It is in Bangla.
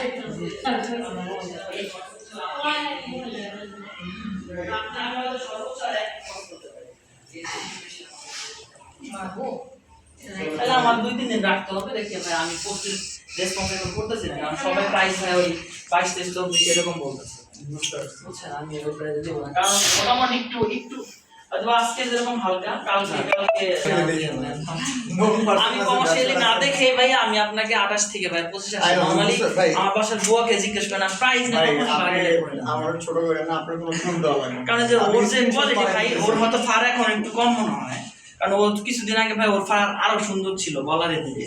একলি তাহলে আমার দুই তিন দিন রাখতে হবে দেখি ভাই আমি পোস্টের রেসপন্স এখন করতেছি না কারণ সবাই প্রাইস ভাই ওই বাইশ তেইশ চব্বিশ এরকম বলতেছে। বুঝছেন আমি না কারণ মোটামুটি একটু একটু অথবা আজকে যেরকম হালকা কালকে কালকে আমি কমার্শিয়ালি না দেখে ভাই আমি আপনাকে আঠাশ থেকে ভাই পঁচিশ আসি। নর্মালি আমার বাসার বুয়াকে জিজ্ঞেস করেন প্রাইস না করি না। আমার ছোট করে না আপনার কোনো দেওয়া লাগে কারণ যে ওর যে কোয়ালিটি ভাই ওর হয়তো ফার এখন একটু কম মনে হয়। কারণ ও কিছুদিন আগে ভাই ওর ফার আরও সুন্দর ছিল বলারে দিকে